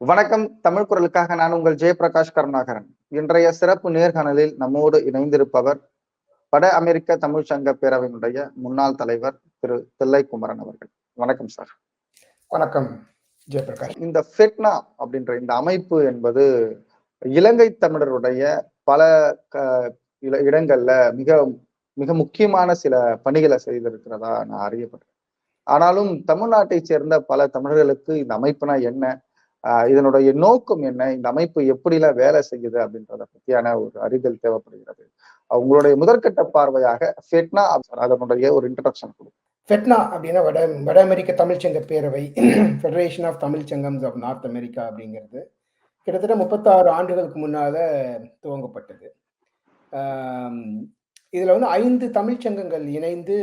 வணக்கம். தமிழ் குரலுக்காக நான் உங்கள் ஜெயபிரகாஷ் கருணாகரன். இன்றைய சிறப்பு நேர்காணலில் நம்மோடு இணைந்திருப்பவர் வட அமெரிக்க தமிழ் சங்க பேரவையினுடைய முன்னாள் தலைவர் திரு தில்லை குமரன் அவர்கள். வணக்கம் சார். வணக்கம் ஜெயபிரகாஷ். இந்த ஃபெட்னா அப்படின்ற இந்த அமைப்பு என்பது இலங்கை தமிழருடைய பல இடங்கள்ல மிக மிக முக்கியமான சில பணிகளை செய்திருக்கிறதா நான் அறியப்பட்டேன் ஆனாலும் தமிழ்நாட்டை சேர்ந்த பல தமிழர்களுக்கு இந்த அமைப்புனா என்ன? இதனுடைய நோக்கம் என்ன? இந்த அமைப்பு எப்படிலாம் வேலை செய்யுது அப்படின்றத பத்தியான ஒரு அறிதல் தேவைப்படுகிறது. அவங்களுடைய முதற்கட்ட பார்வையாக ஃபெட்னா அதனுடைய ஒரு இன்ட்ரடக்ஷன் கொடுக்கும். ஃபெட்னா அப்படின்னா வட வட அமெரிக்க தமிழ்ச்சங்க பேரவை federation of Tamil Sangams of north America அப்படிங்கிறது கிட்டத்தட்ட முப்பத்தாறு ஆண்டுகளுக்கு முன்னால் துவங்கப்பட்டது. இதில் வந்து ஐந்து தமிழ்ச் சங்கங்கள் இணைந்து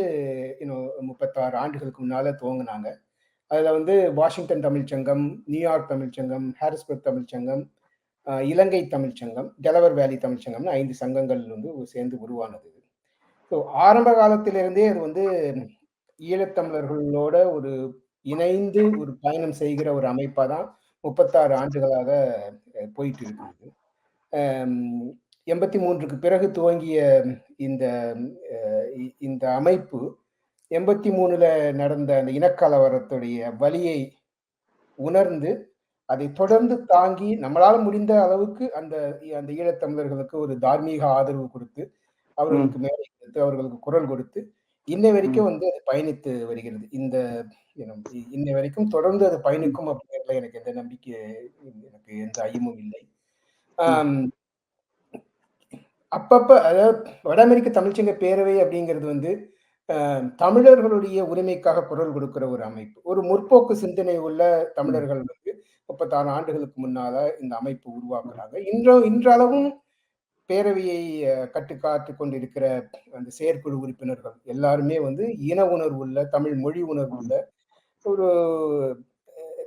இன்னும் முப்பத்தாறு ஆண்டுகளுக்கு முன்னால் துவங்கினாங்க. அதில் வந்து வாஷிங்டன் தமிழ்ச்சங்கம் நியூயார்க் தமிழ்ச்சங்கம் ஹாரிஸ்பர்க் தமிழ்ச்சங்கம் இலங்கை தமிழ்ச்சங்கம் டெலவர் வேலி தமிழ்ச்சங்கம்னு ஐந்து சங்கங்கள் வந்து சேர்ந்து உருவானது. ஸோ ஆரம்ப காலத்திலிருந்தே அது வந்து ஈழத்தமிழர்களோட ஒரு இணைந்து ஒரு பயணம் செய்கிற ஒரு அமைப்பாக தான் முப்பத்தாறு ஆண்டுகளாக போயிட்டு இருக்கிறது எண்பத்தி மூன்றுக்கு பிறகு துவங்கிய இந்த இந்த அமைப்பு எண்பத்தி மூணுல நடந்த அந்த இனக்கலவரத்துடைய வலியை உணர்ந்து அதை தொடர்ந்து தாங்கி நம்மளால முடிந்த அளவுக்கு அந்த அந்த ஈழத்தமிழர்களுக்கு ஒரு தார்மீக ஆதரவு கொடுத்து அவர்களுக்கு மேலே கொடுத்து அவர்களுக்கு குரல் கொடுத்து இன்ன வரைக்கும் வந்து அது பயணித்து வருகிறது. இந்த இன்ன வரைக்கும் தொடர்ந்து அது பயணிக்கும் அப்படிங்கிறதுல எனக்கு எந்த நம்பிக்கை எனக்கு எந்த ஐயமும் இல்லை. அப்பப்ப அதாவது வட அமெரிக்க தமிழ்ச்சங்க பேரவை அப்படிங்கிறது வந்து தமிழர்களுடைய உரிமைக்காக குரல் கொடுக்கிற ஒரு அமைப்பு. ஒரு முற்போக்கு சிந்தனை உள்ள தமிழர்கள் வந்து முப்பத்தாறு ஆண்டுகளுக்கு முன்னால இந்த அமைப்பு உருவாக்குறாங்க. இன்ற இன்றளவும் பேரவையை கட்டுக்காத்து கொண்டிருக்கிற அந்த செயற்குழு உறுப்பினர்கள் எல்லாருமே வந்து இன உணர்வு உள்ள தமிழ் மொழி உணர்வு உள்ள ஒரு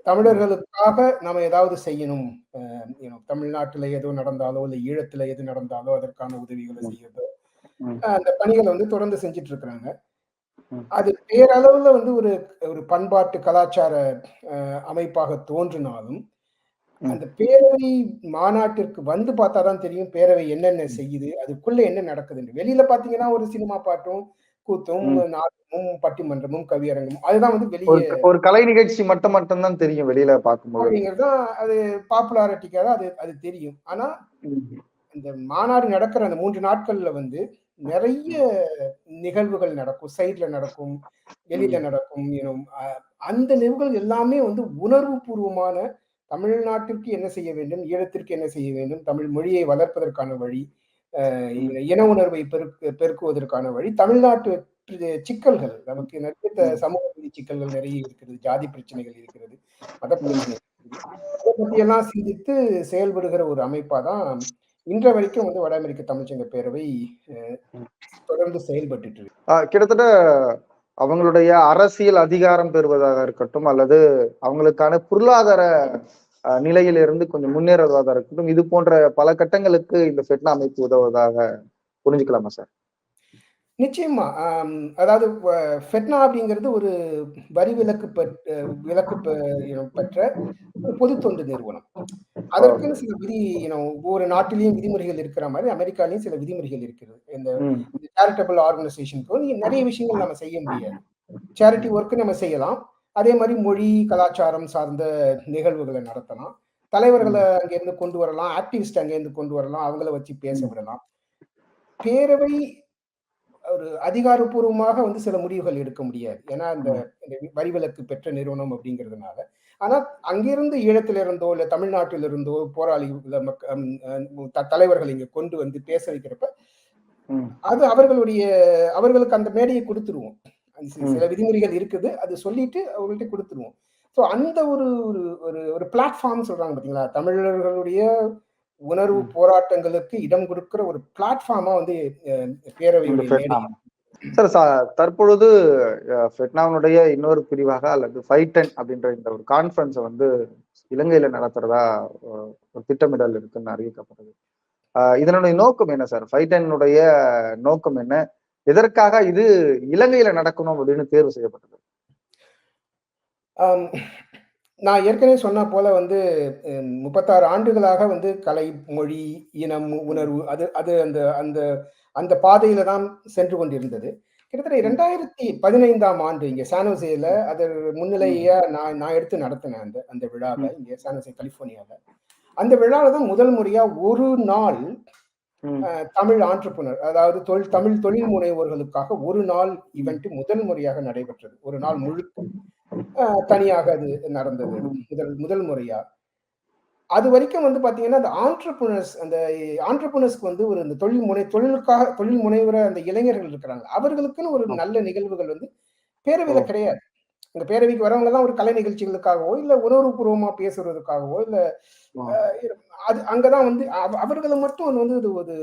தமிழர்களுக்காக நாம ஏதாவது செய்யணும். அஹ், you know, தமிழ்நாட்டுல எது நடந்தாலோ இல்ல ஈழத்துல எது நடந்தாலோ அதற்கான உதவிகளை செய்யறதோ அந்த பணிகளை வந்து தொடர்ந்து செஞ்சுட்டு இருக்கிறாங்க. அது பேரளவுல வந்து ஒரு ஒரு பண்பாட்டு கலாச்சார அமைப்பாக தோன்றினாலும். அந்த பேரவை மாநாட்டிற்கு வந்து பார்த்தாதான் தெரியும் பேரவை என்னென்ன செய்யுது அதுக்குள்ள என்ன நடக்குதுன்னு வெளியில பாத்தீங்கன்னா ஒரு சினிமா பாட்டும் கூத்தும். நாடகமும் பட்டிமன்றமும் கவியரங்கமும் அதுதான் வந்து வெளியே ஒரு கலை நிகழ்ச்சி மட்டும் மட்டும்தான் தெரியும் வெளியில பார்க்கும்போது அப்படிங்கிறது தான் அது பாப்புலாரிட்டிக்காக அது அது தெரியும் ஆனா. இந்த மாநாடு நடக்கிற அந்த மூன்று நாட்கள்ல வந்து நிறைய நிகழ்வுகள் நடக்கும். சைட்ல நடக்கும் வெளியில நடக்கும் அஹ், அந்த நிகழ்வுகள் எல்லாமே வந்து உணர்வு பூர்வமான தமிழ்நாட்டிற்கு என்ன செய்ய வேண்டும் ஈழத்திற்கு என்ன செய்ய வேண்டும் தமிழ் மொழியை வளர்ப்பதற்கான வழி இன உணர்வை பெருக்கு பெருக்குவதற்கான வழி தமிழ்நாட்டு சிக்கல்கள். நமக்கு நிறைய சமூக சிக்கல்கள் நிறைய இருக்கிறது ஜாதி பிரச்சனைகள் இருக்கிறது மத இருக்கிறது. அதை பற்றியெல்லாம் சிந்தித்து செயல்படுகிற ஒரு அமைப்பா தான் இன்ற வரைக்கும் வந்து வட அமெரிக்க தமிழ்ச்சங்க பேரவை தொடர்ந்து செயல்பட்டு இருக்கு. ஆஹ் கிட்டத்தட்ட அவங்களுடைய அரசியல் அதிகாரம் பெறுவதாக இருக்கட்டும் அல்லது அவங்களுக்கான பொருளாதார ஆஹ், நிலையிலிருந்து கொஞ்சம் முன்னேறுவதாக இருக்கட்டும் இது போன்ற பல கட்டங்களுக்கு இந்த ஃபெட்னா அமைப்பு உதவுவதாக புரிஞ்சுக்கலாமா சார்? நிச்சயமா அதாவது ஃபெட்னா அப்படிங்கிறது ஒரு வரி விலக்கு பெற்ற விலக்கு பெற்ற ஒரு பொது தொண்டு நிறுவனம். அதற்குன்னு சில விதி ஒவ்வொரு நாட்டிலையும் விதிமுறைகள் இருக்கிற மாதிரி அமெரிக்காலையும் சில விதிமுறைகள் இருக்கிறது. இந்த சேரிட்டபிள் ஆர்கனைசேஷனுக்கு நிறைய விஷயங்கள் நம்ம செய்ய முடியாது. சேரிட்டி ஒர்க்கு நம்ம செய்யலாம். அதே மாதிரி மொழி கலாச்சாரம் சார்ந்த நிகழ்வுகளை நடத்தலாம். தலைவர்களை அங்கேருந்து கொண்டு வரலாம். ஆக்டிவிஸ்ட் அங்கேருந்து கொண்டு வரலாம். அவங்கள வச்சு பேச விடலாம். பேரவை ஒரு அதிகாரப்பூர்வமாக வந்து சில முடிவுகள் எடுக்க முடியாது. ஏன்னா இந்த இந்த வரி விலக்கு பெற்ற நிறுவனம் அப்படிங்கிறதுனால. ஆனா அங்கிருந்து ஈழத்தில இருந்தோ இல்ல தமிழ்நாட்டில இருந்தோ போராளிகள் மக்க- ஹம், அஹ், த- தலைவர்கள் இங்க கொண்டு வந்து பேச வைக்கிறப்ப அது அவர்களுடைய அவர்களுக்கு அந்த மேடையை கொடுத்துருவோம். சில விதிமுறைகள் இருக்குது. அது சொல்லிட்டு அவங்கள்ட்ட கொடுத்துருவோம். ஸோ அந்த ஒரு ஒரு ஒரு ஒரு பிளாட்ஃபார்ம் சொல்றாங்க பாத்தீங்களா? தமிழர்களுடைய உணர்வு போராட்டங்களுக்கு இடம் கொடுக்கிற ஒரு பிளாட்ஃபார்மா வந்து மேடை சார் தற்பொழுது ஃபெட்னாவினுடைய இன்னொரு பிரிவாக அல்லது ஃபைட்டன் அப்படின்ற இந்த ஒரு கான்ஃபரன்ஸை வந்து இலங்கையில நடத்துறதா ஒரு திட்டமிடல் இருக்குன்னு அறிவிக்கப்பட்டது. இதனுடைய நோக்கம் என்ன சார்? ஃபைட்டனுடைய நோக்கம் என்ன? எதற்காக இது இலங்கையில நடக்கணும் அப்படின்னு தேர்வு செய்யப்பட்டது? நான் ஏற்கனவே சொன்ன போல வந்து ம், 36 ஆண்டுகளாக வந்து கலை, மொழி, இனம், உணர்வு அது அது அந்த அந்த அந்த பாதையில தான் சென்று கொண்டிருந்தது. கிட்டத்தட்ட 2015ஆம் ஆண்டு இங்க சான் ஹோசேல அது முன்னிலையா நான் நான் எடுத்து நடத்தினேன் அந்த அந்த விழாவ. இங்க சான் ஹோசே கலிஃபோர்னியால. அந்த விழால தான் முதல் முறையா ஒரு நாள் தமிழ் ஆன்ட்ரப்ரனர் அதாவது தொழில் தமிழ் தொழில் முனைவோர்களுக்காக ஒரு நாள் ஈவென்ட் முதல் முறையாக நடைபெற்றது. ஒரு நாள் முழுக்க தனியாக அது நடந்தது. அது. முதல் முதல் முறையா. அதுவரைக்கும் வந்து பார்த்தீங்கன்னா, அந்த ஆன்ட்ரப்ரனர்ஸ் அந்த ஆன்ட்ரப்ரனர்ஸ்க்கு வந்து ஒரு இந்த தொழில் முனை தொழிலுக்காக தொழில் முனைவுற அந்த இளைஞர்கள் இருக்கிறாங்க. அவர்களுக்குன்னு ஒரு நல்ல நிகழ்வுகள் வந்து பேரவையில. கிடையாது. இந்த பேரவைக்கு வரவங்கலாம் ஒரு கலை நிகழ்ச்சிகளுக்காகவோ, இல்ல உணர்வுபூர்வமா பேசுறதுக்காகவோ, இல்ல அது அங்க தான் வந்து அவ அவர்கள மட்டும் அது வந்து இது ஒரு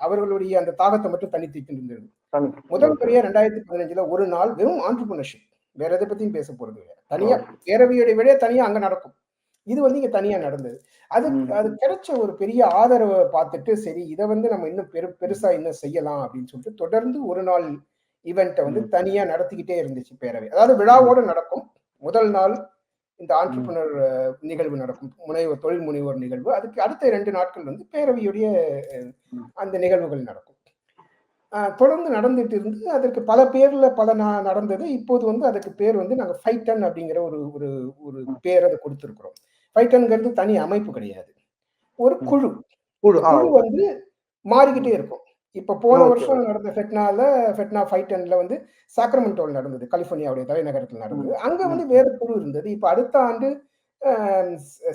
அவர்களுடைய அந்த தாகத்த மட்டும் தணித்துட்டு இருந்தது. தனி முதல். முறையா 2015ல ஒரு நாள் வெறும் ஆன்ட்ரப்ரனர்ஷிப். வேற எத பத்தியும் பேச போறது இல்ல. தனியா ஓகே. பேரவையோட விட தனியா அங்க நடக்கும். இது வந்து இங்க தனியா நடந்தது. அது. அது கிடைச்ச ஒரு பெரிய ஆதரவ பார்த்துட்டு, சரி இத வந்து நம்ம இன்னும் பெரு பெருசா இன்னும் செய்யலாம் அப்படின்னு சொல்லிட்டு தொடர்ந்து ஒரு நாள் ஈவென்ட்ட வந்து. தனியா நடத்திக்கிட்டே இருந்துச்சு பேரவை. அதாவது. விழாவோட நடக்கும். முதல் நாள் இந்த ம். ஆன்ட்ரப்ரனர் நிகழ்வு நடக்கும். முனைவோர் தொழில் முனைவோர் நிகழ்வு. அதுக்கு அடுத்த 2 நாட்கள் வந்து பேரவையுடைய. அந்த நிகழ்வுகள் நடக்கும். தொடர்ந்து நடந்துட்டு இருந்து, அதற்கு பல பேர்ல பல ந நடந்தது. இப்போது வந்து அதுக்கு பேர் வந்து நாங்க ஃபைட்டன் அப்படிங்கிற ஒரு ஒரு ஒரு. பேர் அத குடுத்திருக்கிறோம். ஃபைட்டன்ங்கிறது தனி அமைப்பு கிடையாது. ஒரு. குழு. குழு. வந்து மாறிக்கிட்டே. இருக்கும். இப்ப போன. வருஷம் நடந்த ஃபெட்னால ஃபெட்னா ஃபைட்டன்ல வந்து சாக்ரமென்டோல நடந்தது. கலிஃபோர்னியாவுடைய தலைநகரத்துல. நடந்தது. அங்க. வந்து வேற குழு இருந்தது. இப்ப அடுத்த ஆண்டு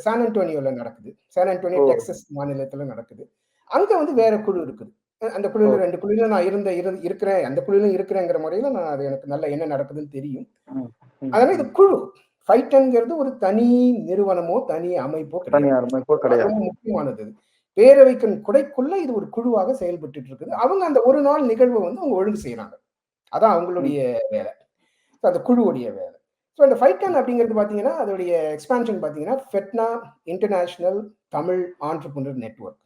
சான் அன்டோனியோல நடக்குது. சான் அன்டோனியோ ஓ. டெக்சாஸ் மாநிலத்துல நடக்குது. அங்க வந்து வேற குழு இருக்குது. அந்த குழுல. 2 குழுல நான் இருந்த இரு இருக்கிறேன். அந்த குழுவிலும் இருக்கிறேங்கிற முறையில நான் அது எனக்கு நல்லா என்ன நடக்குதுன்னு தெரியும். அதனால இது. குழு. ஃபைட்டன்ங்கிறது ஒரு தனி நிறுவனமோ, தனி அமைப்போ கிடையாது. முக்கியமானது அது. பேரவைக்கு குடைக்குள்ள இது ஒரு குழுவாக செயல்பட்டுட்டு இருக்குது. அவங்க அந்த ஒரு நாள் நிகழ்வ வந்து அவங்க ஒழுங்கு செய்றாங்க. அதான். அவங்களுடைய வேலை. அந்த குழுவுடைய வேலை. ஸோ அந்த ஃபைட்டன் அப்படிங்கிறது பார்த்தீங்கன்னா, அதோடைய எக்ஸ்பான்ஷன் பார்த்தீங்கன்னா, FeTNA international Tamil entrepreneur network.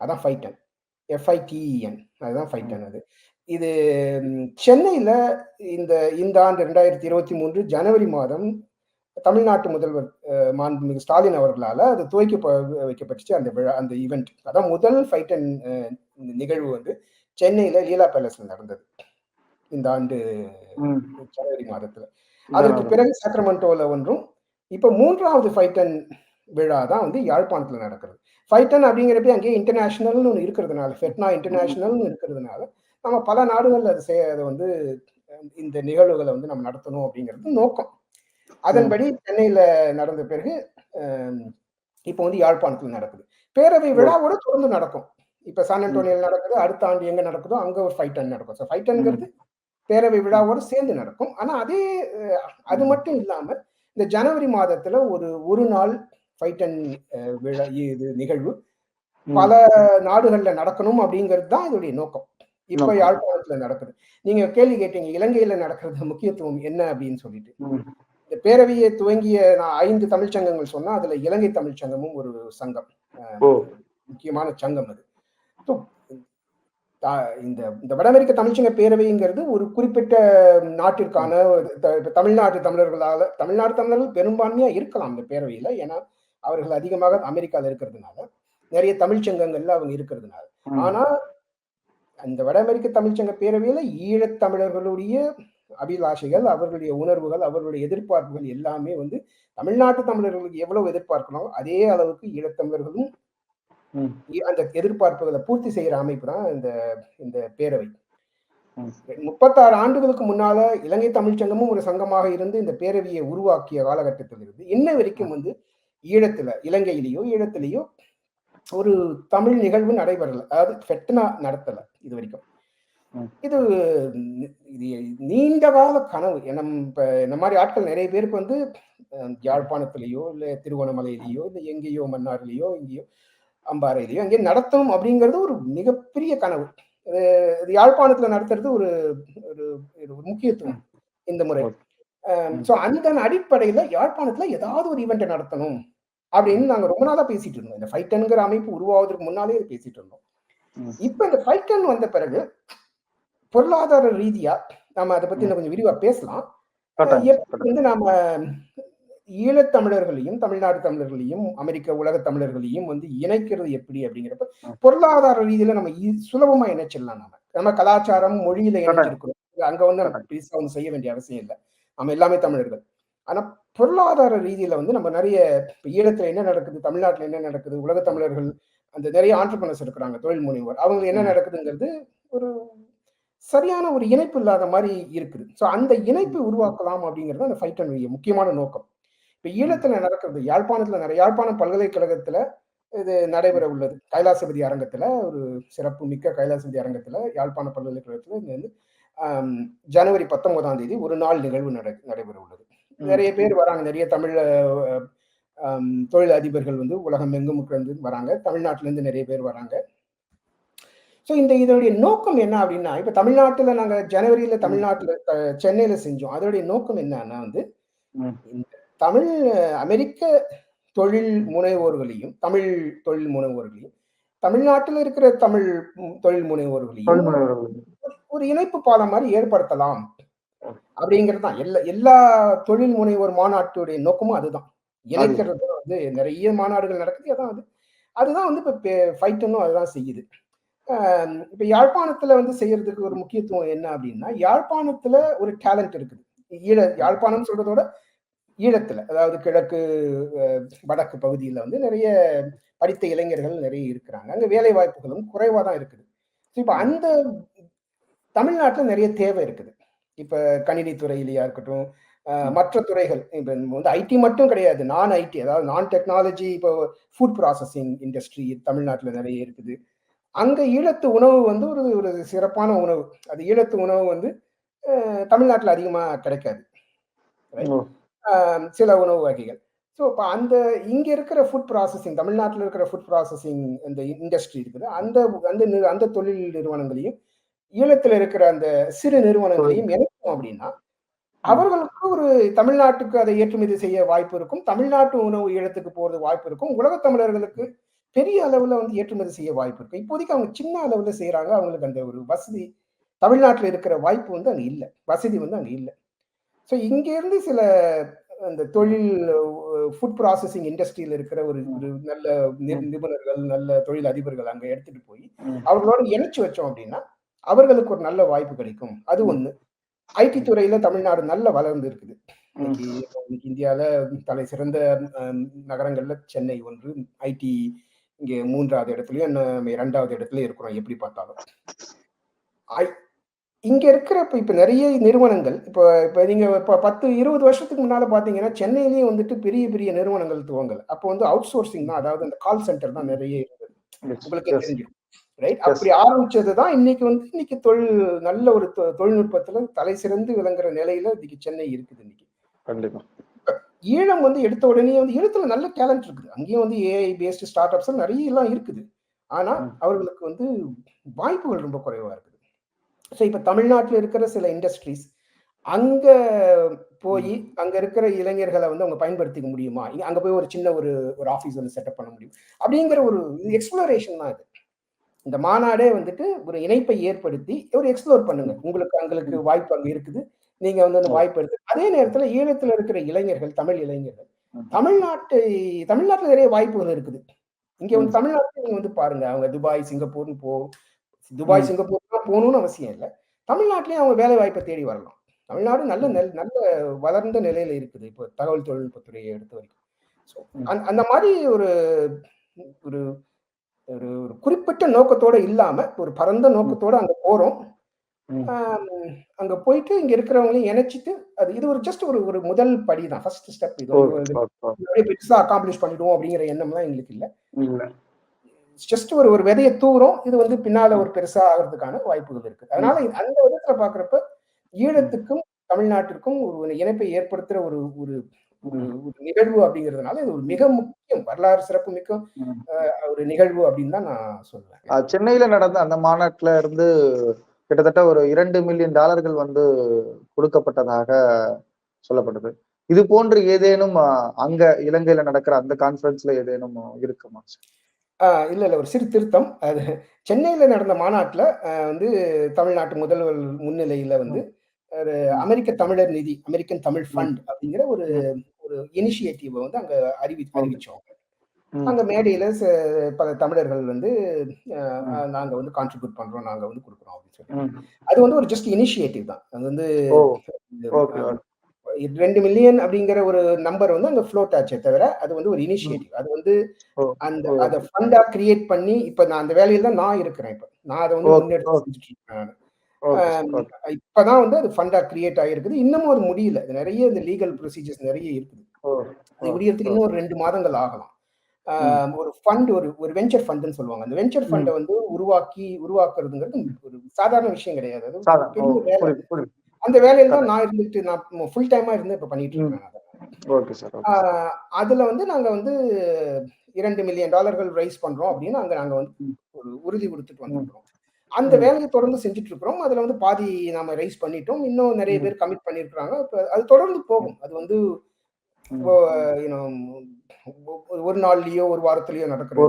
அதான் FITEN. F I T E N. அதுதான் ம். ஃபைட்டன் அது. இது சென்னையில இந்த இந்த ஆண்டு 2023 ஜனவரி மாதம் தமிழ்நாட்டு முதல்வர் மாண்புமிகு ஸ்டாலின் அவர்களால அது துவக்கி வைக்கப்பட்டுச்சு அந்த விழா அந்த ஈவென்ட். அதான் முதல் ஃபைட்டன் அ நிகழ்வு வந்து சென்னையில லீலா பேலஸ்ல நடந்தது. இந்த ஆண்டு. ஜனவரி மாதத்துல. அதற்கு. பிறகு சாக்ரமென்டோல ஒன்றும், இப்ப 3வது ஃபைட்டன் விழா தான் வந்து யாழ்ப்பாணத்துல நடக்கிறது. ஃபைட்டன் அப்படிங்கிறப்பயே அங்கேயே இன்டர்நேஷனல்னு ஒண்ணு இருக்கிறதுனால, ஃபெட்னா. இன்டர்நேஷனல்னு இருக்கிறதுனால, நம்ம பல நாடுகள்ல அத செ அத வந்து இந்த நிகழ்வுகள வந்து நம்ம நடத்தணும் அப்படிங்கிறது நோக்கம். அதன்படி சென்னையில நடந்த பிறகு இப்ப வந்து யாழ்ப்பாணத்துல நடக்குது. பேரவை. விழாவோட தொடர்ந்து நடக்கும். இப்ப சான் ம். அன்டோனியோல நடக்குது. அடுத்த ஆண்டு எங்க நடக்குதோ அங்க ஒரு ஃபைட்டன் நடக்கும். ஸோ ம். ஃபைட்டன்ங்கிறது பேரவை. விழாவோட சேர்ந்து நடக்கும். ஆனா அதே அது. மட்டும் இல்லாம, இந்த ஜனவரி மாதத்துல ஒரு ஒரு நாள் ஃபைட்டன் அ விழா இது நிகழ்வு பல. நாடுகள்ல நடக்கணும் அப்படிங்கிறது தான் இதோடைய நோக்கம். இப்ப. யாழ்ப்பாணத்துல நடக்குது. நீங்க கேள்வி கேட்டீங்க, இலங்கையில நடக்கிறது முக்கியத்துவம் என்ன அப்படின்னு சொல்லிட்டு. இந்த பேரவையை துவங்கிய நான் 5 தமிழ்ச் சங்கங்கள் சொன்னா, அதுல இலங்கை தமிழ்ச் சங்கமும் ஒரு சங்கம். முக்கியமான சங்கம் அது. இந்த இந்த வட அமெரிக்க தமிழ்ச்சங்க பேரவைங்கிறது ஒரு குறிப்பிட்ட. நாட்டிற்கான தமிழ்நாட்டு தமிழர்களால தமிழ்நாட்டு தமிழர்கள் பெரும்பான்மையா இருக்கலாம் இந்த பேரவையில. ஏன்னா, அவர்கள் அதிகமாக அமெரிக்கால இருக்கிறதுனால. நெறைய தமிழ்ச் சங்கங்கள்ல அவங்க இருக்கிறதுனால. ஆனா, அந்த வட அமெரிக்க தமிழ்ச்சங்க பேரவையில ஈழத் தமிழர்களுடைய அபிலாஷைகள், அவர்களுடைய உணர்வுகள், அவர்களுடைய எதிர்பார்ப்புகள் எல்லாமே வந்து தமிழ்நாட்டு தமிழர்களுக்கு எவ்வளவு எதிர்பார்க்கிறோம், அதே அளவுக்கு ஈழத்தமிழர்களும் அந்த எதிர்பார்ப்புகள பூர்த்தி செய்ற அமைப்பு தான் இந்த இந்த பேரவை. ம். 36 ஆண்டுகளுக்கு முன்னால இலங்கை தமிழ்ச் சங்கமும் ஒரு சங்கமாக இருந்து இந்த பேரவையை உருவாக்கிய காலகட்டத்திலிருந்து, இன்ன வரைக்கும். வந்து ஈழத்துல இலங்கையிலேயோ, ஈழத்திலேயோ ஒரு தமிழ் நிகழ்வு நடைபெறல. அதாவது ஃபெட்னா நடத்தல இதுவரைக்கும். ம். இது இது நீண்ட கால கனவு. நம் இப்ப இந்த மாரி ஆட்கள் நெறைய பேருக்கு வந்து யாழ்ப்பாணத்திலேயோ, இல்ல திருகோணமலையிலேயோ, இல்ல எங்கேயோ மன்னார்லயோ, எங்கேயோ அம்பாறையிலயோ எங்கேயோ நடத்தணும் அப்படிங்கிறது ஒரு மிகப்பெரிய கனவு. இது இது யாழ்ப்பாணத்துல நடத்துறது ஒரு ஒரு முக்கியத்துவம் இந்த முறை. ஸோ அந்த அடிப்படையில யாழ்ப்பாணத்துல ஏதாவது ஒரு ஈவென்ட்ட நடத்தணும். அப்படின்னு. நாங்க ரொம்ப நாளா பேசிட்டு இருந்தோம். இந்த ஃபைட்டன்ங்கிற அமைப்பு உருவாவதற்கு முன்னாலே பேசிட்டு இருந்தோம். இப்ப இந்த ஃபைட்டன் வந்த பிறகு, பொருளாதார ரீதியா நாம அத பத்தி கொஞ்சம் விரிவா பேசலாம். வந்து நாம ஈழத்தமிழர்களையும் தமிழ்நாடு தமிழர்களையும் அமெரிக்க உலக தமிழர்களையும் வந்து இணைக்கிறது எப்படி அப்படிங்கிறப்ப. பொருளாதார ரீதியில நம்ம சுலபமா இணைச்சிடலாம் நம்ம நம்ம கலாச்சாரம் மொழியில. இணைச்சிருக்கிறோம் அங்க வந்து நம்ம. பெருசா வந்து செய்ய வேண்டிய அவசியம் இல்லை நம்ம எல்லாமே தமிழர்கள் ஆனா பொருளாதார ரீதியில வந்து நம்ம நிறைய இப்ப ஈழத்துல என்ன நடக்குது தமிழ்நாட்டுல என்ன நடக்குது உலக தமிழர்கள் அந்த நிறைய ஆண்டர்பனர்ஸ் இருக்கிறாங்க தொழில் முனைவோர். அவங்க என்ன. நடக்குதுங்கிறது ஒரு சரியான ஒரு இணைப்பு இல்லாத மாதிரி இருக்குது. ஸோ அந்த இணைப்பை உருவாக்கலாம் அப்படிங்கிறது அந்த ஃபைட் அண்ட் முக்கியமான நோக்கம். இப்ப ஈழத்துல நடக்கிறது யாழ்ப்பாணத்துல நிறைய யாழ்ப்பாணம் பல்கலைக்கழகத்துல இது நடைபெற உள்ளது. கைலாசபதி அரங்கத்துல ஒரு சிறப்பு மிக்க கைலாசபதி அரங்கத்துல யாழ்ப்பாண பல்கலைக்கழகத்துல இது வந்து ஜனவரி பத்தொன்பதாம் தேதி ஒரு நாள் நிகழ்வு நட நடைபெற உள்ளது. நிறைய பேர் வராங்க. நிறைய தமிழ் தொழில் அதிபர்கள் வந்து உலகம் எங்கும் இருந்து வராங்க. தமிழ்நாட்டுல இருந்து நிறைய பேர் வராங்க. ஸோ இந்த இதனுடைய நோக்கம் என்ன அப்படின்னா இப்ப தமிழ்நாட்டுல நாங்க ஜனவரியில தமிழ்நாட்டுல சென்னையில செஞ்சோம். அதோடைய நோக்கம் என்னன்னா வந்து தமிழ் அமெரிக்க தொழில் முனைவோர்களையும் தமிழ் தொழில் முனைவோர்களையும் தமிழ்நாட்டில் இருக்கிற தமிழ் தொழில் முனைவோர்களையும். ஒரு இணைப்பு பாலம் மாதிரி ஏற்படுத்தலாம். அப்படிங்கிறது தான் எல்லா எல்லா தொழில் முனைவோர் மாநாட்டுடைய நோக்கமும் அதுதான். இணைக்கிறது வந்து நிறைய மாநாடுகள் நடக்குது. அதான் அது. அதுதான் வந்து இப்போ ஃபைட்டனும் அதுதான் செய்யுது. இப்போ யாழ்ப்பாணத்தில் வந்து செய்யறதுக்கு ஒரு முக்கியத்துவம் என்ன அப்படின்னா யாழ்ப்பாணத்தில் ஒரு டேலண்ட் இருக்குது. ஈழ யாழ்ப்பாணம் சொல்றதோட ஈழத்தில் அதாவது கிழக்கு வடக்கு பகுதியில் வந்து நிறைய படித்த இளைஞர்கள் நிறைய இருக்கிறாங்க. அங்கே வேலை வாய்ப்புகளும் குறைவாக தான் இருக்குது இப்போ அந்த தமிழ்நாட்டில் நிறைய தேவை இருக்குது. இப்ப கணினி துறையிலேயா இருக்கட்டும் மற்ற துறைகள் இப்ப வந்து ஐடி மட்டும் கிடையாது நான் ஐடி அதாவது நான் டெக்னாலஜி இப்போ ஃபுட் ப்ராசஸிங் இண்டஸ்ட்ரி தமிழ்நாட்டுல நிறைய இருக்குது. அங்க ஈழத்து உணவு வந்து ஒரு ஒரு சிறப்பான உணவு. அது ஈழத்து உணவு வந்து தமிழ்நாட்டுல அதிகமா கிடைக்காது. சில உணவு வகைகள். ஸோ இப்போ அந்த இங்க இருக்கிற ஃபுட் ப்ராசஸிங் தமிழ்நாட்டில் இருக்கிற ஃபுட் ப்ராசஸிங் அந்த இண்டஸ்ட்ரி இருக்குது. அந்த அந்த அந்த தொழில் நிறுவனங்களையும் ஈழத்தில் இருக்கிற அந்த சிறு நிறுவனங்களையும் இணைக்கும் அப்படின்னா அவர்களுக்கு ஒரு தமிழ்நாட்டுக்கு அதை ஏற்றுமதி செய்ய வாய்ப்பு இருக்கும். தமிழ்நாட்டு உணவு ஈழத்துக்கு போறது வாய்ப்பு இருக்கும். உலகத் தமிழர்களுக்கு பெரிய அளவுல வந்து ஏற்றுமதி செய்ய வாய்ப்பு இருக்கு இப்போதைக்கு அவங்க சின்ன அளவுல செய்யறாங்க அவங்களுக்கு அந்த ஒரு வசதி தமிழ்நாட்டில் இருக்கிற வாய்ப்பு வந்து அங்க இல்லை. வசதி வந்து அங்க இல்லை. ஸோ இங்க இருந்து சில அந்த தொழில் ஃபுட் ப்ராசஸிங் இண்டஸ்ட்ரியில் இருக்கிற ஒரு ஒரு நல்ல நிபுணர்கள் நல்ல தொழில் அதிபர்கள் அங்க எடுத்துட்டு போய். அவர்களோட இணைச்சு வச்சோம் அப்படின்னா அவர்களுக்கு ஒரு நல்ல வாய்ப்பு கிடைக்கும். அது ஒண்ணு. ஐடி துறையில தமிழ்நாடு நல்ல வளர்ந்து இருக்குது இன்னைக்கு இந்தியால தலை சிறந்த நகரங்கள்ல சென்னை ஒன்று ஐடி இங்க மூன்றாவது இடத்துலயும் நம்ம இரண்டாவது இடத்துல இருக்கிறோம் எப்படி பார்த்தாலும். இங்க இருக்கிற இப்ப இப்ப நிறைய நிறுவனங்கள் இப்போ இப்ப நீங்க இப்ப பத்து இருபது வருஷத்துக்கு முன்னால பாத்தீங்கன்னா சென்னையிலயும் வந்துட்டு பெரிய பெரிய நிறுவனங்கள் துவங்கல. அப்போ வந்து அவுட் சோர்சிங் தான் அதாவது அந்த கால் சென்டர் தான் நிறைய இருந்தது. உங்களுக்கு. தெரிஞ்சிடும் ரைட் அப்படி ஆரம்பிச்சது தான் இன்னைக்கு வந்து இன்னைக்கு தொழில் நல்ல ஒரு தொழில்நுட்பத்துல தலை சிறந்து விளங்குற நிலையில இன்னைக்கு சென்னை இருக்குது இன்னைக்கு. கண்டிப்பா. ஈழம் வந்து எடுத்த உடனே வந்து ஈழத்துல நல்ல டேலண்ட் இருக்குது. அங்கேயும் வந்து ஏஐ பேஸ்டு ஸ்டார்ட் அப்ஸ் நிறைய எல்லாம் இருக்குது. ஆனா. அவர்களுக்கு வந்து வாய்ப்புகள் ரொம்ப குறைவா இருக்குது. ஸோ இப்ப தமிழ்நாட்டில் இருக்கிற சில இண்டஸ்ட்ரீஸ் அங்க போய் அங்க இருக்கிற இளைஞர்களை வந்து அவங்க பயன்படுத்திக்க முடியுமா? அங்க போய் ஒரு சின்ன ஒரு ஒரு ஆஃபீஸ் வந்து செட்டப் பண்ண முடியும்? அப்படிங்கிற ஒரு எக்ஸ்ப்ளோரேஷன் தான் இது. இந்த மாநாடே வந்துட்டு ஒரு இணைப்பை ஏற்படுத்தி ஒரு எக்ஸ்ப்ளோர் பண்ணுங்க. உங்களுக்கு அங்களுக்கு வாய்ப்பு அங்க இருக்குது. நீங்க வந்து அந்த வாய்ப்பு எடுத்து அதே நேரத்துல ஈழத்துல இருக்கிற இளைஞர்கள் தமிழ் இளைஞர்கள். தமிழ்நாட்டை தமிழ்நாட்டுல நிறைய வாய்ப்புகள் இருக்குது. இங்க வந்து தமிழ்நாட்டுல நீங்க வந்து பாருங்க அவங்க துபாய் சிங்கப்பூர்னு போ துபாய். சிங்கப்பூர் போகணும்னு அவசியம் இல்லை. தமிழ்நாட்டிலேயே அவங்க வேலை வாய்ப்பை தேடி வரலாம். தமிழ்நாடு நல்ல நெல் நல்ல வளர்ந்த நிலையில இருக்குது இப்போ தகவல் தொழில்நுட்பத்துறையை எடுத்த வரைக்கும். அந்த மாதிரி ஒரு ஒரு ஒரு ஒரு குறிப்பிட்ட நோக்கத்தோட இல்லாம ஒரு பரந்த நோக்கத்தோட அங்க போறோம். அங்க போயிட்டு இங்க இருக்கிறவங்களையும் இணைச்சிட்டு அது இது ஒரு ஜஸ்ட் ஒரு ஒரு முதல் படி தான் ஃபர்ஸ்ட் ஸ்டெப் இது பெருசா அக்காம்ப்ளிஷ் பண்ணிடுவோம் அப்படிங்கிற எண்ணம்லாம் எங்களுக்கு இல்ல. ஜஸ்ட் ஒரு ஒரு விதையை தூரம் இது வந்து பின்னால ஒரு பெருசா ஆகிறதுக்கான வாய்ப்புகள் இருக்கு. அதனால அந்த விதத்துல பாக்குறப்ப ஈழத்துக்கும் தமிழ்நாட்டிற்கும் ஒரு இணைப்பை ஏற்படுத்துற ஒரு ஒரு ஒரு ஒரு நிகழ்வு அப்படிங்கிறதுனால இது ஒரு மிக முக்கியம் வரலாறு சிறப்பு மிக்க ஒரு நிகழ்வு அப்படின்னு தான் நான் சொல்லுவேன். அஹ் சென்னையில நடந்த அந்த மாநாட்டுல இருந்து கிட்டத்தட்ட ஒரு இரண்டு மில்லியன் டாலர்கள் வந்து கொடுக்கப்பட்டதாக சொல்லப்படுது இது போன்று ஏதேனும் அங்க இலங்கையில நடக்கிற அந்த கான்ஃபரன்ஸ்ல ஏதேனும் இருக்குமா ஆஹ் இல்ல இல்ல ஒரு சிறு திருத்தம். அது சென்னையில நடந்த மாநாட்டுல வந்து தமிழ்நாட்டு முதல்வர் முன்னிலையில வந்து அமெரிக்க தமிழர் நிதி அமெரிக்கன் தமிழ் ஃபண்ட் அப்படிங்கிற ஒரு ஒரு இனிஷியேட்டிவ் வந்து அங்க அறிவி அறிவிச்சோம். அங்க மேடையில பல தமிழர்கள் வந்து. நாங்க வந்து கான்ட்ரிபியூட் பண்றோம் நாங்க வந்து கொடுக்குறோம் அப்படின்னு சொல்லி. அது வந்து ஒரு ஜஸ்ட் இனிஷியேட்டிவ் தான். அது வந்து ரெண்டு மில்லியன் அப்படிங்கிற ஒரு நம்பர் வந்து அங்க ஃப்ளோட் ஆச்சே தவிர அது வந்து ஒரு இனிஷியேட்டிவ் அது வந்து அந்த அதை ஃபண்டா கிரியேட் பண்ணி இப்ப நான் அந்த வேலையில தான் நான் இருக்கிறேன் இப்ப. நான் அதை வந்து முன்னெடுத்து ஓகே. செஞ்சுட்டு இருக்கேன் இப்பதான் வந்து அது ஃபண்டா கிரியேட் ஆகிருக்குது இன்னமும் அது முடியல. இது நிறைய இந்த லீகல் ப்ரொசீஜர்ஸ் நிறைய இருக்குது. அது முடியறதுக்கு இன்னும் ஒரு ரெண்டு மாதங்கள் ஆகலாம். ஒரு ஃபண்ட் ஒரு ஒரு வெஞ்சர் ஃபண்டுன்னு சொல்லுவாங்க. அந்த வெஞ்சர் ஃபண்டை வந்து உருவாக்கி உருவாக்குறதுங்கிறது ஒரு சாதாரண விஷயம் கிடையாது. அது பெரிய வேலை. அந்த வேலையில தான் நான் இருந்துட்டு நான் ஃபுல் டைமா இருந்து இப்ப பண்ணிட்டு இருக்கேன் அதுல வந்து நாங்க வந்து இரண்டு மில்லியன் டாலர்கள் ரைஸ் பண்றோம் அப்படின்னு அங்க நாங்க வந்து ஒரு உறுதி கொடுத்துட்டு ம். வந்திருக்கிறோம் அந்த வேலையை தொடர்ந்து செஞ்சுட்டு இருக்கிறோம் அதுல வந்து பாதி நாம ரைஸ் பண்ணிட்டோம். இன்னும் நிறைய பேர் கமிட் பண்ணியிருக்கிறாங்க இப்ப அது தொடர்ந்து போகும். அது வந்து ஒரு நாள்லயோ ஒரு வாரத்திலயோ ஒரு நடக்கிறது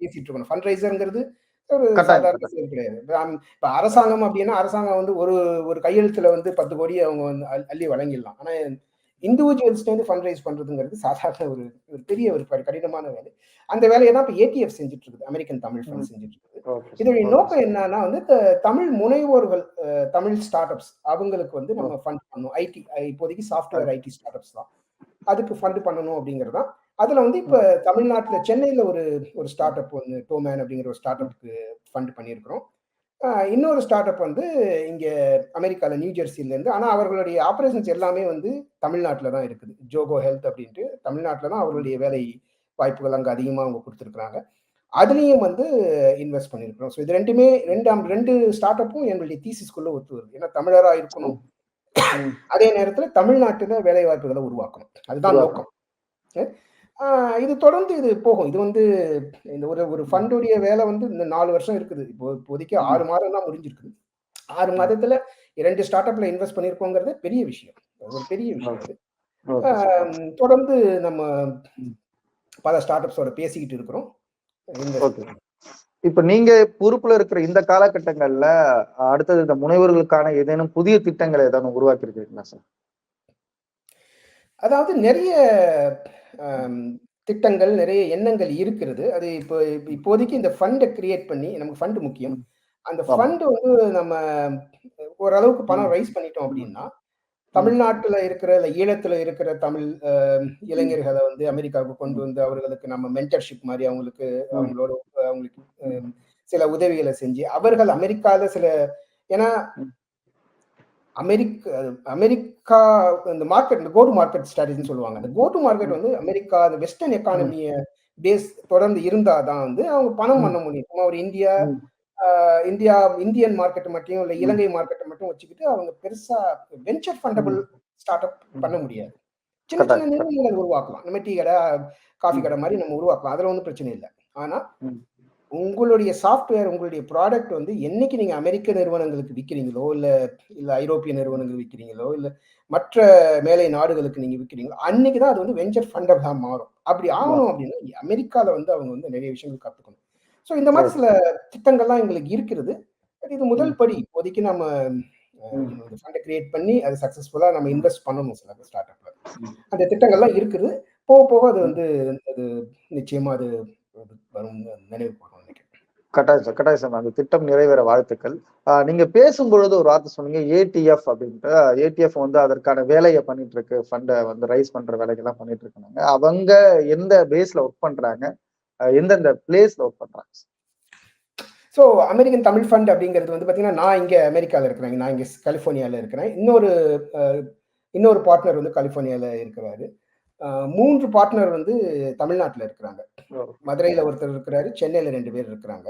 பேசிட்டு இருக்கணும் ஃபண்ட் ரைசர்ங்கிறது ஒரு கட்டாயம். சாதாரண கட்டாயம் செயல் கிடையாது. இப்ப அரசாங்கம் அப்படின்னா அரசாங்கம் வந்து ஒரு ஒரு கையெழுத்துல வந்து பத்து கோடி அவங்க வந்து அள்- அள்ளி வழங்கிடலாம். ஆனா இண்டிவிஜுவல்ஸ் வந்து ஃபண்ட் ரைஸ் பண்றதுங்கிறது சாதாரண ஒரு ஒரு பெரிய ஒரு கடி- கடினமான வேலை. அந்த வேலையை தான் இப்போ ஏடிஎஃப் செஞ்சுட்டு இருக்குது அமெரிக்கன் தமிழ் ஃபண்ட் செஞ்சுட்டு இருக்குது இதோடைய நோக்கம் என்னன்னா வந்து தமிழ் முனைவோர்கள் தமிழ் ஸ்டார்ட் அப்ஸ் அவங்களுக்கு வந்து நம்ம ஃபண்ட் பண்ணணும். ஐடி இப்போதைக்கு சாஃப்ட்வேர் ஐடி ஸ்டார்ட் அப்ஸ் தான். அதுக்கு ஃபண்ட் பண்ணணும் அப்படிங்கிறது தான். அதில் வந்து இப்போ தமிழ்நாட்டில் சென்னையில் ஒரு ஒரு ஸ்டார்ட் அப் வந்து டோமேன் அப்படிங்கிற ஒரு ஸ்டார்ட் அப்புக்கு ஃபண்ட் பண்ணியிருக்கிறோம். இன்னொரு ஸ்டார்ட் அப் வந்து இங்கே அமெரிக்காவில் நியூ ஜெர்சிலேருந்து ஆனால் அவர்களுடைய ஆப்ரேஷன்ஸ் எல்லாமே வந்து தமிழ்நாட்டில் தான் இருக்குது. ஜோகோ ஹெல்த் அப்படின்ட்டு தமிழ்நாட்டில் தான் அவர்களுடைய வேலை வாய்ப்புகள் அங்கே அதிகமாக அவங்க கொடுத்துருக்குறாங்க. அதுலேயும் வந்து இன்வெஸ்ட் பண்ணியிருக்கிறோம். ஸோ இது ரெண்டுமே ரெண்டாம் ரெண்டு ஸ்டார்ட் அப்பும் எங்களுடைய தீசிஸ்குள்ளே ஒத்து வருது. ஏன்னா தமிழராக இருக்கணும். அதே நேரத்தில் தமிழ்நாட்டில் வேலை வாய்ப்புகளை உருவாக்கணும். அதுதான் நோக்கம். இது தொடர்ந்து இது போகும். இது வந்து இந்த ஒரு ஒரு ஃபண்டுடைய வேலை வந்து இந்த நாலு வருஷம் இருக்குது. இப்போ இப்போதைக்கு ஆறு மாதம் தான் முடிஞ்சிருக்குது. ஆறு மாதத்துல இரண்டு ஸ்டார்ட் அப்ல இன்வெஸ்ட் பண்ணியிருக்கோங்கிறது பெரிய விஷயம். ஒரு பெரிய விஷயம் தொடர்ந்து நம்ம பல ஸ்டார்ட் அப்ஸோட பேசிக்கிட்டு இருக்கிறோம். இப்ப நீங்க பொறுப்புல இருக்கிற இந்த காலகட்டங்கள்ல அடுத்தது இந்த முனைவர்களுக்கான ஏதேனும் புதிய திட்டங்களை ஏதாவது உருவாக்கி இருக்கீங்களா சார்? அதாவது நிறைய திட்டங்கள் நிறைய எண்ணங்கள் இருக்கிறது. அது இப்போ இப்போதைக்கு இந்த ஃபண்டை கிரியேட் பண்ணி நமக்கு ஃபண்டு முக்கியம். அந்த ஃபண்டு வந்து நம்ம ஓரளவுக்கு பணம் ரைஸ் பண்ணிட்டோம் அப்படின்னா தமிழ்நாட்டுல இருக்கிற இல்ல ஈழத்துல இருக்கிற தமிழ் இளைஞர்களை வந்து அமெரிக்காவுக்கு கொண்டு வந்து அவர்களுக்கு நம்ம மென்டர்ஷிப் மாதிரி அவங்களுக்கு அவங்களோட அவங்களுக்கு சில உதவிகளை செஞ்சு அவர்கள் அமெரிக்கால சில ஏன்னா அமெரிக்க அமெரிக்கா இந்த மார்க்கெட் இந்த கோடு மார்க்கெட் ஸ்ட்ராட்டஜின்னு சொல்லுவாங்க. அந்த கோடு மார்க்கெட் வந்து அமெரிக்கா அந்த வெஸ்டர்ன் எக்கானமியை பேஸ் தொடர்ந்து இருந்தாதான் வந்து அவங்க பணம் பண்ண முடியும். சும்மா ஒரு இந்தியா இந்தியா இந்தியன் மார்க்கெட் மட்டும் இல்லை இலங்கை மார்க்கெட்டை மட்டும் வச்சுக்கிட்டு அவங்க பெருசா வெஞ்சர் ஃபண்டபிள் ஸ்டார்ட் அப் பண்ண முடியாது. சின்ன சின்ன நிறுவனங்கள் உருவாக்கலாம். நம்ம டீ கடை காஃபி கடை மாதிரி நம்ம உருவாக்கலாம். அதுல ஒன்றும் பிரச்சனை இல்லை. ஆனா உங்களுடைய சாஃப்ட்வேர் உங்களுடைய ப்ராடக்ட் வந்து என்னைக்கு நீங்க அமெரிக்க நிறுவனங்களுக்கு விற்கிறீங்களோ இல்ல இல்ல ஐரோப்பிய நிறுவனங்கள் விற்கிறீங்களோ இல்ல மற்ற மேலை நாடுகளுக்கு நீங்க விற்கிறீங்களோ அன்னைக்கு தான் அது வந்து வெஞ்சர் ஃபண்டபிளா மாறும். அப்படி ஆகணும் அப்படின்னா அமெரிக்கால வந்து அவங்க வந்து நிறைய விஷயங்கள் கத்துக்கணும். ஸோ இந்த மாதிரி சில திட்டங்கள்லாம் எங்களுக்கு இருக்கிறது. இது முதல் படி. இப்போதைக்கு நம்ம ஃபண்டை கிரியேட் பண்ணி அது சக்ஸஸ்ஃபுல்லாக நம்ம இன்வெஸ்ட் பண்ணணும் சில ஸ்டார்ட் அப்ல ம். அந்த திட்டங்கள்லாம் இருக்குது. போக போக அது வந்து அது நிச்சயமா அது வரும் நினைவு நினைக்கிறேன் கட்டாயம் சார் கட்டாயம் சார். அந்த திட்டம் நிறைவேற வாழ்த்துக்கள். ஆஹ் நீங்க பேசும்பொழுது ஒரு வார்த்தை சொன்னீங்க ஏடிஎஃப் அப்படின்ட்டு. ஏடிஎஃப் வந்து அதற்கான வேலையை பண்ணிட்டு இருக்கு ஃபண்டை வந்து ரைஸ் பண்ற வேலைகள்லாம் பண்ணிட்டு இருக்காங்க அவங்க எந்த பேஸ்ல ஒர்க் பண்றாங்க? எந்தெந்த பிளேஸ்ல ஒர்க் பண்றாங்க ஸோ அமெரிக்கன் தமிழ் ஃபண்ட் அப்படிங்கிறது வந்து பார்த்தீங்கன்னா நான் இங்கே அமெரிக்காவில் இருக்கிறேன். நான் இங்கே கலிஃபோர்னியாவில் இருக்கிறேன். இன்னொரு இன்னொரு பார்ட்னர் வந்து கலிஃபோர்னியாவில் இருக்கிறாரு. மூன்று பார்ட்னர் வந்து தமிழ்நாட்டில் இருக்கிறாங்க. மதுரையில் ஒருத்தர் இருக்கிறாரு சென்னையில் ரெண்டு பேர் இருக்கிறாங்க.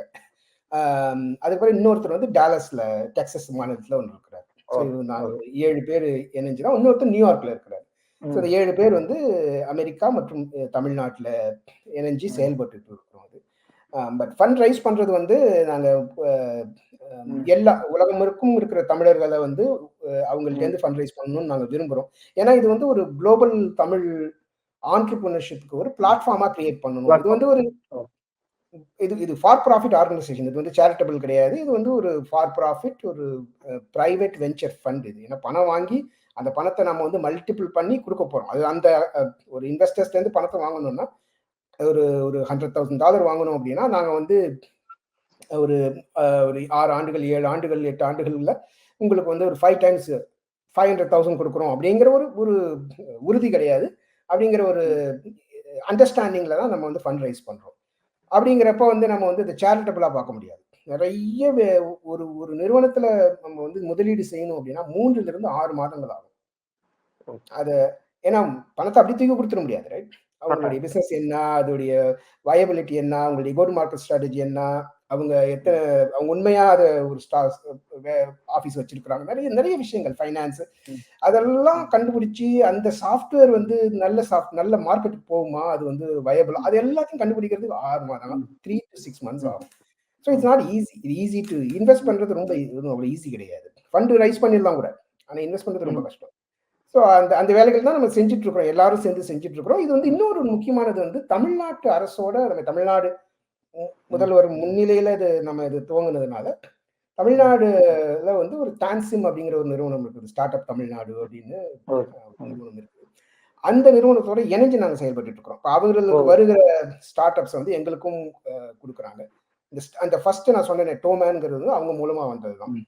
அதுக்கப்புறம் இன்னொருத்தர் வந்து டாலஸ்ல டெக்சஸ் மாநிலத்தில் ஒன்று இருக்கிறார். ஏழு பேர் இணைஞ்சுதான் இன்னொருத்தர் நியூயார்க்ல இருக்கிறார். ஸோ இந்த ஏழு பேர் வந்து அமெரிக்கா மற்றும் தமிழ்நாட்டில் இணைஞ்சு செயல்பட்டு இருக்கிறோம் அது. பட் ஃபண்ட் ரைஸ் பண்றது வந்து நாங்கள் எல்லா உலகம் இருக்கும் இருக்கிற தமிழர்களை வந்து அவங்கள்ட்ட. இருந்து ஃபண்ட் ரைஸ் பண்ணணும்னு நாங்கள் விரும்புகிறோம் ஏன்னா இது வந்து ஒரு குளோபல் தமிழ் ஆண்டர்பிரினர்ஷிப்க்கு ஒரு பிளாட்ஃபார்மா கிரியேட் பண்ணணும். இது. வந்து ஒரு இது இது ஃபார் ப்ராஃபிட் ஆர்கனைசேஷன் இது வந்து சேரிட்டபிள் கிடையாது. இது வந்து ஒரு ஃபார் ப்ராஃபிட் ஒரு பிரைவேட் வெஞ்சர் ஃபண்ட் இது. ஏன்னா பணம் வாங்கி அந்த பணத்தை நம்ம வந்து மல்டிபிள் பண்ணி கொடுக்க போறோம். அது அந்த ஒரு இன்வெஸ்டர்ஸ்ல இருந்து பணத்தை வாங்கணும்னா ஒரு ஒரு ஹண்ட்ரட் தௌசண்ட் டாலர் வாங்கணும் அப்படின்னா நாங்க வந்து ஒரு ஒரு ஆறு ஆண்டுகள் ஏழு ஆண்டுகள் எட்டு ஆண்டுகள்ல உங்களுக்கு வந்து ஒரு five times five hundred thousand கொடுக்குறோம் அப்படிங்கிற ஒரு ஒரு உறுதி கிடையாது. அப்படிங்கிற ஒரு அண்டர்ஸ்டாண்டிங்ல தான் நம்ம வந்து ஃபண்ட் ரைஸ் பண்றோம். அப்படிங்கிறப்ப வந்து நம்ம வந்து இதை சேரிட்டபிளா பார்க்க முடியாது. நிறைய ஒரு ஒரு நிறுவனத்துல நம்ம வந்து முதலீடு செய்யணும் அப்படின்னா மூன்றுல இருந்து ஆறு மாதங்கள் ஆகும். அது ஏன்னா பணத்தை அப்படி தூக்கி கொடுத்துட முடியாது ரைட் அவங்களுடைய பிசினஸ் என்ன அதோடைய வயபிலிட்டி என்ன அவங்களுடைய கோட் மார்க்கெட் ஸ்ட்ராட்டஜி என்ன அவங்க எத்தனை அவங்க உண்மையா அதை ஒரு ஸ்டா ஆஃபீஸ் வச்சிருக்கிறாங்க. நிறைய நிறைய விஷயங்கள் ஃபைனான்ஸ். அதெல்லாம் கண்டுபிடிச்சி அந்த சாஃப்ட்வேர் வந்து நல்ல சாஃப்ட் நல்ல மார்க்கெட்டுக்கு போகுமா? அது வந்து வயபிள் அது எல்லாத்தையும் கண்டுபிடிக்கிறதுக்கு ஆறு மாதம் த்ரீ டு சிக்ஸ் மந்த்ஸ் ஆகும். ஸோ இட்ஸ் நாட் ஈஸி இது ஈஸி டு இன்வெஸ்ட் பண்றது ரொம்ப அவ்வளோ ஈஸி கிடையாது. ஃபண்டு ரைஸ் பண்ணிடலாம் கூட. ஆனால் இன்வெஸ்ட் பண்றது ரொம்ப கஷ்டம். ஸோ அந்த அந்த வேலைகள் தான் நம்ம செஞ்சுட்டு இருக்கிறோம். எல்லாரும் சேர்ந்து செஞ்சுட்டு இருக்கிறோம். இது வந்து இன்னொரு முக்கியமானது வந்து தமிழ்நாட்டு அரசோட நம்ம தமிழ்நாடு முதல்வர் முன்னிலையில இது நம்ம இது துவங்கினதுனால தமிழ்நாடுல வந்து ஒரு டான்சிம் அப்படிங்கிற ஒரு நிறுவனம் இருக்குது. ஸ்டார்ட் அப் தமிழ்நாடு அப்படின்னு நிறுவனம் இருக்குது. அந்த நிறுவனத்தோட இணைஞ்சு நாங்க செயல்பட்டு இருக்கிறோம். இப்போ ஓ. வருகிற ஸ்டார்ட் அப்ஸ் வந்து எங்களுக்கும் கொடுக்குறாங்க. இந்த அந்த ஃபர்ஸ்ட் நான் சொன்னேன் டோமேன்ங்கிறது அவங்க மூலமா வந்ததுதான். ம்.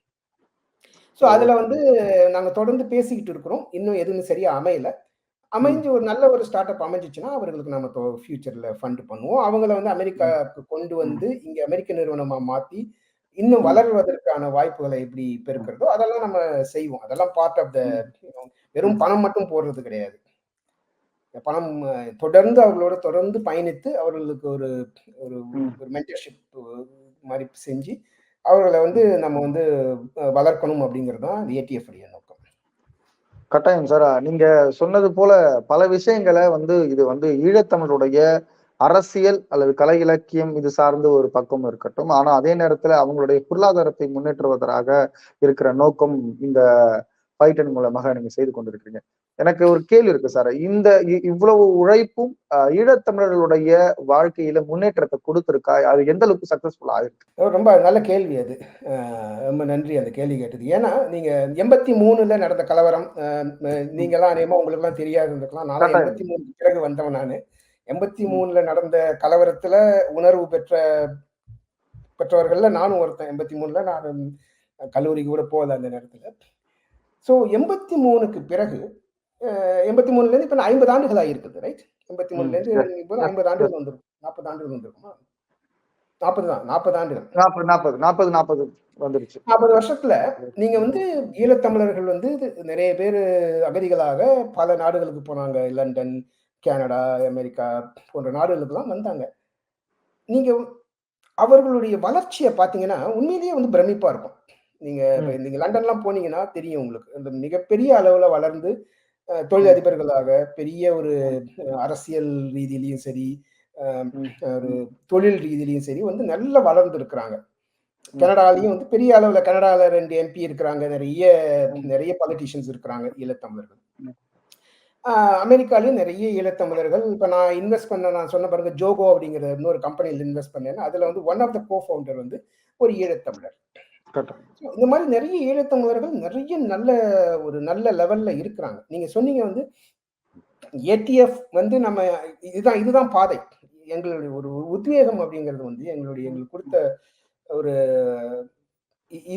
ஸோ அதுல வந்து நாங்க தொடர்ந்து பேசிக்கிட்டு இருக்கிறோம். இன்னும் எதுவும் சரியா அமையல. அமைஞ்சு ஒரு நல்ல ஒரு ஸ்டார்ட் அப் அமைஞ்சிச்சுன்னா அவர்களுக்கு நம்ம ஃபியூச்சர்ல ஃபண்ட் பண்ணுவோம். அவங்கள வந்து அமெரிக்காவுக்கு கொண்டு வந்து இங்க அமெரிக்க நிறுவனமா மாத்தி இன்னும் வளர்வதற்கான வாய்ப்புகளை எப்படி பெருக்கிறதோ அதெல்லாம் நம்ம செய்வோம். அதெல்லாம் பார்ட் ஆஃப் த வெறும் பணம் மட்டும் போடுறது கிடையாது. பணம் தொடர்ந்து அவர்களோட தொடர்ந்து பயணித்து அவர்களுக்கு ஒரு ஒரு. ஒரு மென்டர்ஷிப் மாதிரி செஞ்சு அவர்களை வந்து நம்ம வந்து வளர்க்கணும் அப்படிங்கிறது தான் ஏடிஎஃப் கட்டாயம் சார். நீங்க சொன்னது போல பல விஷயங்களை வந்து இது வந்து ஈழத்தமிழருடைய அரசியல் அல்லது கலை இலக்கியம் இது சார்ந்து ஒரு பக்கம் இருக்கட்டும். ஆனா அதே நேரத்துல அவங்களுடைய பொருளாதாரத்தை முன்னேற்றுவதற்காக இருக்கிற நோக்கம் இந்த பைட்டன் மூலமாக நீங்க செய்து கொண்டிருக்கீங்க எனக்கு ஒரு கேள்வி இருக்கு சார். இந்த இவ்வளவு உழைப்பும் ஈழத்தமிழர்களுடைய வாழ்க்கையில முன்னேற்றத்தை கொடுத்திருக்கா? அது எந்த அளவுக்கு சக்சஸ்ஃபுல் ஆயிருக்கு? ரொம்ப நல்ல கேள்வி அது. ரொம்ப நன்றி அந்த கேள்வி கேட்டது. ஏன்னா நீங்க எண்பத்தி மூணுல நடந்த கலவரம் அஹ் நீங்கெல்லாம் அநேகமா உங்களுக்கு எல்லாம் தெரியாது இருந்திருக்கலாம் நான். எண்பத்தி மூணுக்கு பிறகு வந்தவன் நானு. எண்பத்தி மூணுல நடந்த கலவரத்துல உணர்வு பெற்ற பெற்றவர்கள்ல நானும் ஒருத்தன். எண்பத்தி மூணுல நான் கல்லூரிக்கு கூட போகல அந்த நேரத்துல. ஸோ எண்பத்தி மூணுக்கு பிறகு எண்பத்தி மூணுல இருந்து இப்ப ஐம்பது ஆண்டுகள் ஆகிருக்குது ரைட் எண்பத்தி மூணுல இருந்து இப்போ ஐம்பது ஆண்டுகள் வந்திருக்கும். நாற்பது ஆண்டுகள் வந்திருக்குமா? நாற்பது தான் நாற்பது ஆண்டுகள் நாற்பது நாற்பது நாற்பது நாற்பது வந்துருச்சு. நாற்பது வருஷத்துல நீங்க வந்து ஈழத்தமிழர்கள் வந்து நிறைய பேர் அகதிகளாக பல நாடுகளுக்கு போனாங்க. லண்டன் கனடா அமெரிக்கா போன்ற நாடுகளுக்கெல்லாம் வந்தாங்க. நீங்க அவர்களுடைய வளர்ச்சியை பார்த்தீங்கன்னா உண்மையிலேயே வந்து பிரமிப்பா இருக்கும். நீங்க நீங்க லண்டன்லாம் போனீங்கன்னா தெரியும் உங்களுக்கு. இந்த மிகப்பெரிய அளவுல வளர்ந்து அஹ், தொழில் அதிபர்களாக பெரிய ஒரு அரசியல் ரீதியிலையும் சரி. ஒரு தொழில் ரீதியிலையும் சரி வந்து நல்லா வளர்ந்து இருக்கிறாங்க கனடாலையும் வந்து பெரிய அளவுல கனடால ரெண்டு எம்பி இருக்கிறாங்க நிறைய நிறைய பாலிட்டிஷியன்ஸ் இருக்கிறாங்க ஈழத்தமிழர்கள். அமெரிக்காலயும் நிறைய ஈழத்தமிழர்கள் இப்ப நான் இன்வெஸ்ட் பண்ண நான் சொன்ன பாருங்க ஜோகோ அப்படிங்கிற இன்னொரு கம்பெனியில் இன்வெஸ்ட் பண்ணேன் அதுல வந்து one of the co founder வந்து ஒரு ஈழத்தமிழர். இந்த மாதிரி நிறைய ஈழத்தமிழர்கள் நிறைய நல்ல ஒரு நல்ல லெவல்ல இருக்கிறாங்க. நீங்க சொன்னீங்க வந்து ஏடிஎஃப் வந்து நம்ம இதுதான் இதுதான் பாதை. எங்களுடைய ஒரு உத்வேகம் அப்படிங்கிறது வந்து எங்களுடைய எங்களுக்கு கொடுத்த ஒரு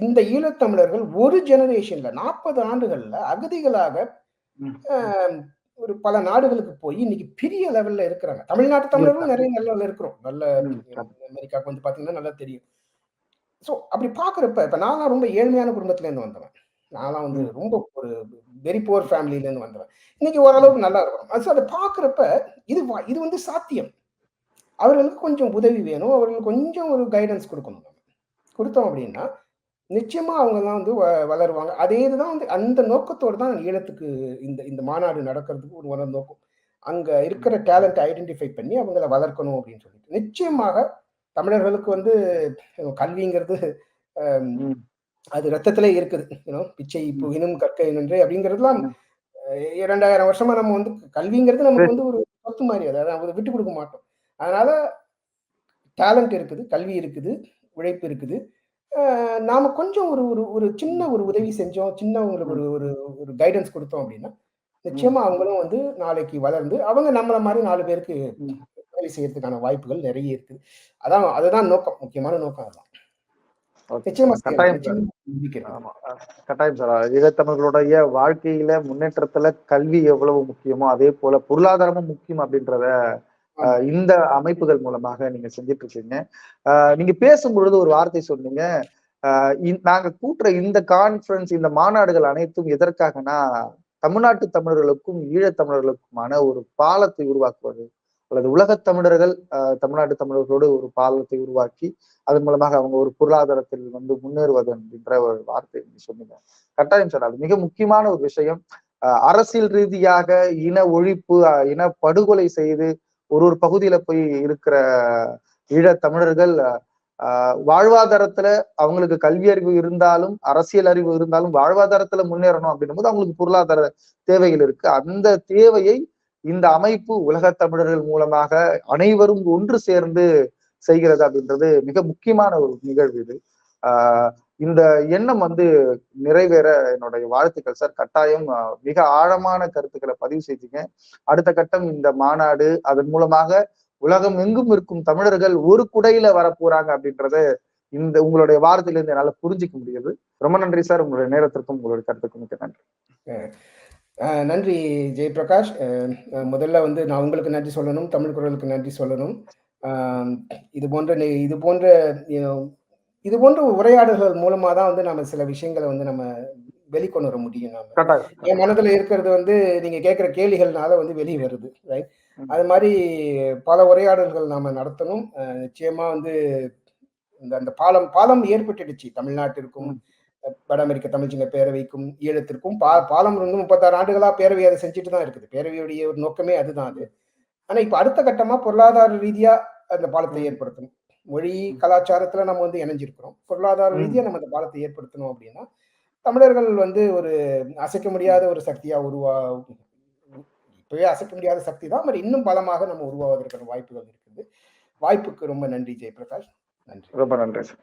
இந்த ஈழத்தமிழர்கள் ஒரு ஜெனரேஷன்ல நாற்பது ஆண்டுகள்ல அகதிகளாக ஒரு பல நாடுகளுக்கு போய் இன்னைக்கு பெரிய லெவல்ல இருக்கிறாங்க. தமிழ்நாட்டு தமிழர்களும் நிறைய லெவல்ல இருக்கிறோம். நல்ல. அமெரிக்காவுக்கு வந்து பாத்தீங்கன்னா நல்லா தெரியும். ஸோ அப்படி பாக்குறப்ப இப்ப நான் ரொம்ப ஏழ்மையான குடும்பத்துல இருந்து வந்தவன். நான்லாம் வந்து ரொம்ப ஒரு வெரி புவர் ஃபேமிலில இருந்து வந்தவன். இன்னைக்கு ஓரளவுக்கு நல்லா இருக்கிறோம் அது அதை பாக்குறப்ப இது இது வந்து சாத்தியம். அவர்களுக்கு கொஞ்சம் உதவி வேணும். அவர்களுக்கு கொஞ்சம் ஒரு கைடன்ஸ் கொடுக்கணும். கொடுத்தோம் அப்படின்னா நிச்சயமா அவங்க எல்லாம் வந்து வ- வளருவாங்க. அதே இதுதான் வந்து அந்த நோக்கத்தோடு தான் ஈழத்துக்கு இந்த இந்த மாநாடு நடக்கிறதுக்கு ஒரு ஒரு நோக்கம். அங்க இருக்கிற டேலண்ட் ஐடென்டிஃபை பண்ணி அவங்கள வளர்க்கணும் அப்படின்னு சொல்லிட்டு. நிச்சயமாக தமிழர்களுக்கு வந்து கல்விங்கிறது. அது ரத்தத்திலே இருக்குது. யூனோ பிச்சை புகினும் கற்க இனன்றே அப்படிங்கிறதுலாம் இரண்டாயிரம் வருஷமா நம்ம வந்து கல்விங்கிறது நமக்கு வந்து ஒரு சொத்து மாதிரி அதை. விட்டு கொடுக்க மாட்டோம். அதனால டேலண்ட் இருக்குது கல்வி இருக்குது உழைப்பு இருக்குது. நாம கொஞ்சம் ஒரு ஒரு ஒரு சின்ன ஒரு உதவி செஞ்சோம் சின்ன உங்களுக்கு ஒரு ஒரு ஒரு கைடன்ஸ் கொடுத்தோம் அப்படின்னா நிச்சயமா அவங்களும் வந்து நாளைக்கு வளர்ந்து அவங்க நம்மள மாதிரி நாலு பேருக்கு உதவி செய்யறதுக்கான வாய்ப்புகள் நிறைய இருக்குது. அதான் அதுதான் நோக்கம். முக்கியமான நோக்கம் அதுதான். கட்டாயம் இருக்கு. சார். ஈழத்தமிழர்களுடைய வாழ்க்கையில முன்னேற்றத்துல கல்வி எவ்வளவு முக்கியமோ அதே போல பொருளாதாரமும் முக்கியம் அப்படின்றத இந்த அமைப்புகள் மூலமாக நீங்க செஞ்சுட்டு இருக்கீங்க நீங்க பேசும்பொழுது ஒரு வார்த்தை சொன்னீங்க. நாங்க கூட்டுற இந்த கான்ஃபரன்ஸ் இந்த மாநாடுகள் அனைத்தும் எதற்காகனா தமிழ்நாட்டு தமிழர்களுக்கும் ஈழத்தமிழர்களுக்குமான ஒரு பாலத்தை உருவாக்குவது. அல்லது உலகத் தமிழர்கள் அஹ், தமிழ்நாட்டு தமிழர்களோடு ஒரு பாலத்தை உருவாக்கி அதன் மூலமாக அவங்க ஒரு பொருளாதாரத்தில் வந்து முன்னேறுவது அப்படின்ற ஒரு வார்த்தை நீங்க சொன்னீங்க. கட்டாயம் சார் அது மிக முக்கியமான ஒரு விஷயம். அஹ் அரசியல் ரீதியாக இன ஒழிப்பு இன படுகொலை செய்து ஒரு ஒரு பகுதியில போய் இருக்கிற ஈழத் தமிழர்கள் வாழ்வாதாரத்துல அவங்களுக்கு கல்வி அறிவு இருந்தாலும் அரசியல் அறிவு இருந்தாலும் வாழ்வாதாரத்துல முன்னேறணும் அப்படின்னும் போது அவங்களுக்கு பொருளாதார தேவைகள் இருக்கு. அந்த தேவையை இந்த அமைப்பு உலக தமிழர்கள் மூலமாக அனைவரும் ஒன்று சேர்ந்து செய்கிறது அப்படின்றது மிக முக்கியமான ஒரு நிகழ்வு இது. ஆஹ் இந்த எண்ணம் வந்து நிறைவேற என்னுடைய வாழ்த்துக்கள் சார். கட்டாயம் மிக ஆழமான கருத்துக்களை பதிவு செய்தீங்க. அடுத்த கட்டம் இந்த மாநாடு அதன் மூலமாக உலகம் எங்கும் இருக்கும் தமிழர்கள் ஒரு குடையில வரப்போறாங்க அப்படின்றத இந்த உங்களுடைய வாரத்திலிருந்து என்னால புரிஞ்சிக்க முடியுது. ரொம்ப நன்றி சார். உங்களுடைய நேரத்திற்கும் உங்களுடைய கருத்துக்கும் மிக்க நன்றி. நன்றி ஜெயபிரகாஷ். முதல்ல வந்து நான் உங்களுக்கு நன்றி சொல்லணும் தமிழ் குரலுக்கு நன்றி சொல்லணும். இது போன்ற இது போன்ற இது போன்ற உரையாடல்கள் மூலமா தான் வந்து நம்ம சில விஷயங்களை வந்து நம்ம வெளிக்கொண்டு வர முடியும் நாம. என் மனதுல இருக்கிறது வந்து நீங்க கேட்கிற கேள்விகள்னால வந்து வெளியே வருது ரைட். அது மாதிரி பல உரையாடல்கள் நாம நடத்தணும். நிச்சயமா வந்து இந்த அந்த பாலம் பாலம் ஏற்பட்டுடுச்சு. தமிழ்நாட்டிற்கும். வட அமெரிக்க தமிழ்ச்சிங்க பேரவைக்கும் ஈழத்திற்கும் பா பாலம் வந்து முப்பத்தாறு ஆண்டுகளா பேரவை அதை செஞ்சுட்டு தான் இருக்குது. பேரவையுடைய ஒரு நோக்கமே அதுதான் அது. ஆனா இப்ப அடுத்த கட்டமா பொருளாதார ரீதியா அந்த பாலத்தை. ஏற்படுத்தணும். மொழி கலாச்சாரத்துல நம்ம வந்து இணைஞ்சிருக்கிறோம். பொருளாதார ம். ரீதியா நம்ம அந்த பாலத்தை ஏற்படுத்தணும் அப்படின்னா தமிழர்கள் வந்து ஒரு அசைக்க முடியாத ஒரு சக்தியா உருவா இப்பவே அசைக்க முடியாத சக்தி தான் பட் இன்னும் பலமாக நம்ம உருவாவதற்கான வாய்ப்புகள் இருக்குது. வாய்ப்புக்கு ரொம்ப நன்றி ஜெயபிரகாஷ். நன்றி. ரொம்ப நன்றி சார்.